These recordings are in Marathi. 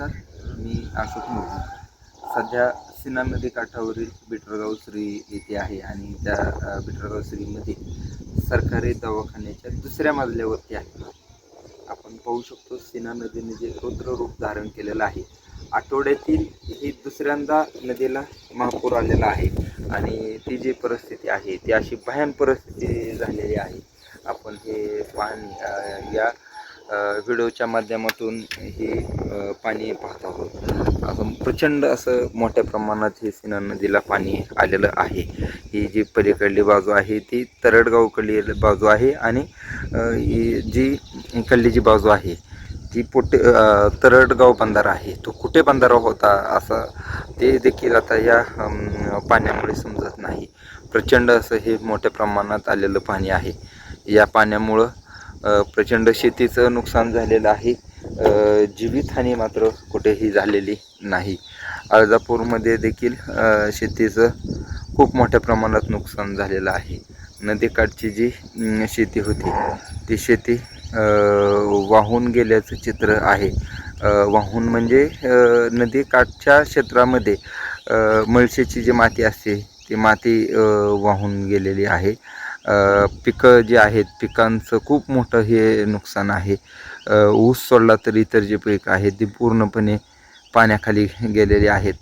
नमस्कार मी अशोक मुर्मू सध्या सिन्ना नदी काठावरील बिटरगाव श्री येथे आहे आणि त्या बिटरगाव श्रीमध्ये सरकारी दवाखान्याच्या दुसऱ्या मजल्यावरती आहे. आपण पाहू शकतो सिन्ना नदीने जे रुद्र रूप धारण केलेलं आहे. आठवड्यातील ही दुसऱ्यांदा नदीला महापूर आलेला आहे आणि ती जी परिस्थिती आहे ती अशी भयान परिस्थिती झालेली आहे. आपण हे पाणी या व्हिडिओच्या माध्यमातून हे पाणी पाहत आहोत. असं प्रचंड असं मोठ्या प्रमाणात हे सिन्हा नदीला पाणी आलेलं आहे. ही जी पलीकडली बाजू आहे ती तरडगावकडली बाजू आहे आणि ही जी इकडली जी बाजू आहे ती पोटे तरडगाव बंधारा आहे. तो कुठे बंधारा होता असं ते देखील आता या पाण्यामुळे समजत नाही. प्रचंड असं हे मोठ्या प्रमाणात आलेलं पाणी आहे. या पाण्यामुळं प्रचंड शेतीचं नुकसान झालेलं आहे. जीवितहानी मात्र कुठेही झालेली नाही. अर्जापूरमध्ये देखील शेतीचं खूप मोठ्या प्रमाणात नुकसान झालेलं आहे. नदीकाठची जी शेती होती ती शेती वाहून गेल्याचं चित्र आहे. वाहून म्हणजे नदीकाठच्या क्षेत्रामध्ये मळशेची जी माती असते ती माती वाहून गेलेली आहे. पिकं जी आहेत पिकांचं खूप मोठं हे नुकसान आहे. ऊस सोडला तर इतर जे पीक आहे ती पूर्णपणे पाण्याखाली गेलेली आहेत.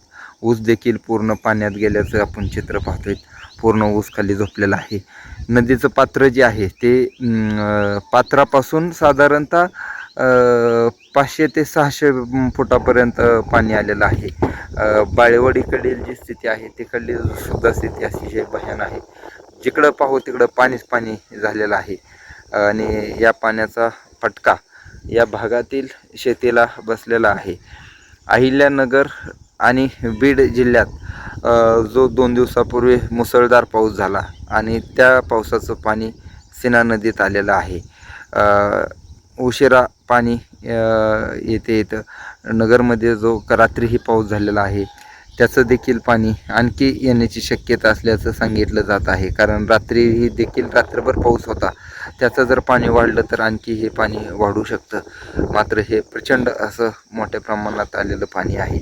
ऊस देखील पूर्ण पाण्यात गेल्याचं आपण चित्र पाहतोय. पूर्ण ऊस खाली झोपलेलं आहे. नदीचं पात्र जे आहे ते पात्रापासून साधारणतः पाचशे ते सहाशे फुटापर्यंत पाणी आलेलं आहे. बाळेवाडीकडील जी स्थिती आहे तिकडली सुद्धा स्थिती अतिशय भयान आहे. जिकडं पाहू तिकडं पाणीच पाणी झालेलं आहे. आणि या पाण्याचा फटका या भागातील शेतीला बसलेला आहे. अहिल्यानगर आणि बीड जिल्ह्यात जो दोन दिवसापूर्वी मुसळधार पाऊस झाला आणि त्या पावसाचं पाणी सिना नदीत आलेलं आहे. उशिरा पाणी येते येतं नगरमध्ये जो रात्रीही पाऊस झालेला आहे. त्याचं देखील पाणी आणखी येण्याची शक्यता असल्याचं सांगितलं जात आहे. कारण रात्रीही देखील रात्रभर पाऊस होता. त्याचं जर पाणी वाढलं तर आणखी हे पाणी वाढू शकतं. मात्र हे प्रचंड असं मोठ्या प्रमाणात आलेलं पाणी आहे.